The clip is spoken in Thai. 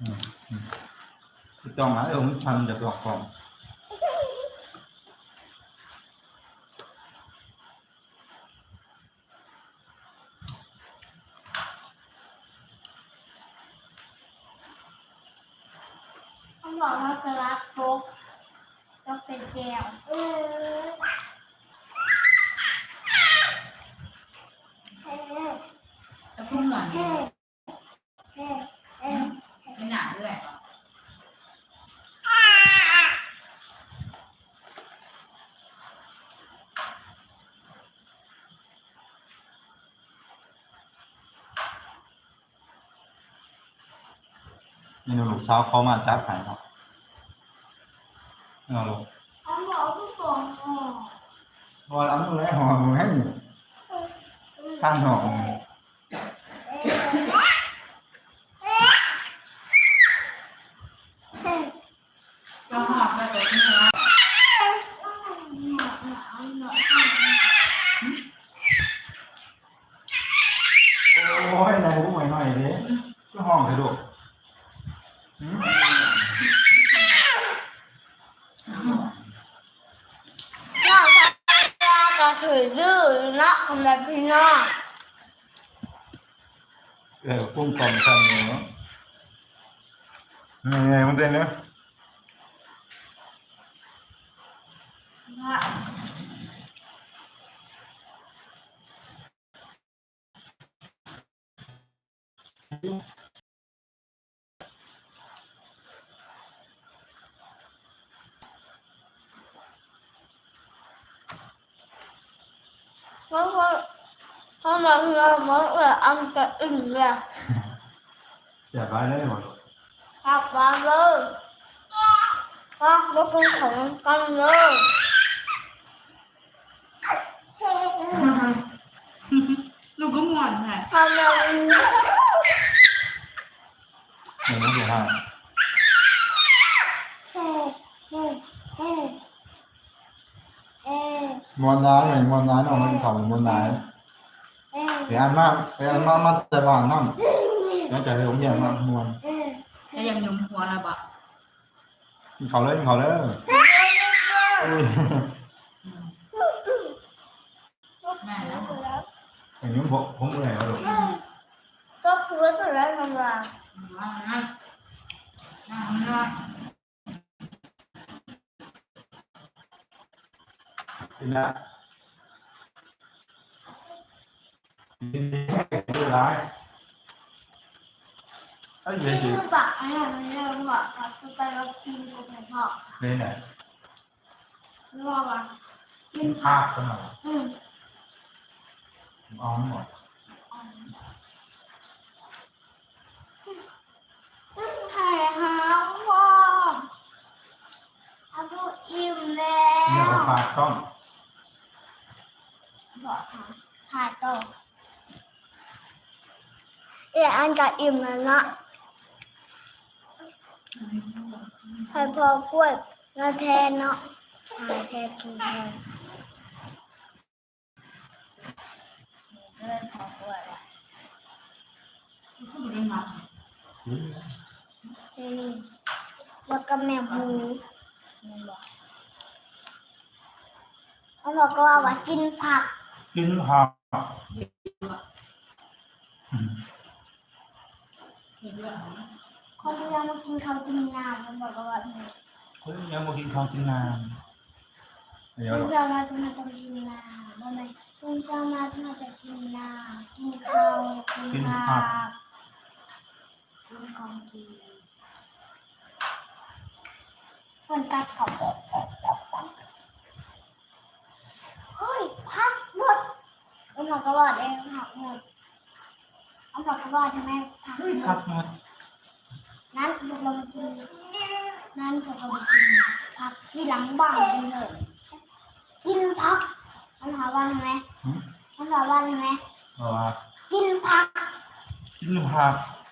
อืมอืมถูกต้องนะเออมันพันจากตัวกล่อง เขาบอกว่าสลัดโป๊กต้องเป็นแก้วเออ แล้วก็เหมือนไม่หนาด้วย นี่หนูลูกสาวเขามาจัดให้ครับเอาลูกเขาบอกทุกคนอ๋อเพราะว่าเอาหนูแล้วหอมให้ข้างหอม ก็หอดไปตัวนี้แล้ว โอ้ยนายรู้หน่อยหน่อยดิก็ห้องเถอะลูก หืมเราจะถือดื้อนะสำหรับพี่น้องเออปุ้งกลมกันเนาะนี่ไงมันเต้นเนาะ嗯เพราะว่าเพราะเราเราเหมือนว่าอันจะอึ้งเลยเสียบไปเลยห มดขับมาเลยว่าไม่คงของกันเลยลูกก็ม่วนค่ะทำเราหนึ่งไม่เสียห้าม้วนร้ายเลยม้วนร้ายเนาะมันเข่าม้วนร้ายไปอันมากไปอันมากมาแต่บ้านนั่งแล้วจะให้ผมแย่มากม้วนจะยังยุมหัวเราบ่กินเขาเลยกินเขาเลยอุ้ยแม่แล้วอย่างนี้ผมผมเหนื่อยแล้วลูกก็คือว่าจะได้ทำงานนั่งนั่งนั่งนั่งกิ นละยินไม่ร้ายไอ้เหี้ยที่ดิคือแบบอันนี้มันเรียกว่าแบบคือไปรับกินกับพ่อเลยไหนเรียกว่ากินภาพกันหน่อย อืม ผมเอาหมด ซึ่งไข่หาพ่ออาบุอิ่มแล้ เนี่ยว ก็ปากต้อง บอกค่ะถ่ายต่อเอ๋อันจะอิ่มแล้วนะให้พอกล้วยแล้วแทนเนาะหาแทนกินแทนเล่นของกล้วยอะก็ไม่ได้มานี่นี่แล้วก็แม่หมูมันบอกเขาบอกก็ว่าว่ากินผัก กินผักคนที่ยังมากินข้าวกินน้ำมันบอกว่าว่าเนี่ยังมากินข้าวกินน้ำเดี๋ยวคุณจะมาจะมาต้องกินน้ำว่าไมคุณจะมาจะมาจะกินน้ำกินข้าวกินผักกินของกินคนตัดของเฮ้ยพักหมด เอาหมดก็ว่าเองผักหมดเอาหมดก็ว่าใช่ไหมผักหเฮ้ยมผัดกหมดนั้นพวกเรามากินนั้นพวกเรามากินผักที่หลังบ้านกันเลยกินผักมันถามว่าใช่ไหมหืมมันถามว่าใช่ไหมเอาว่ากินผักกินผักก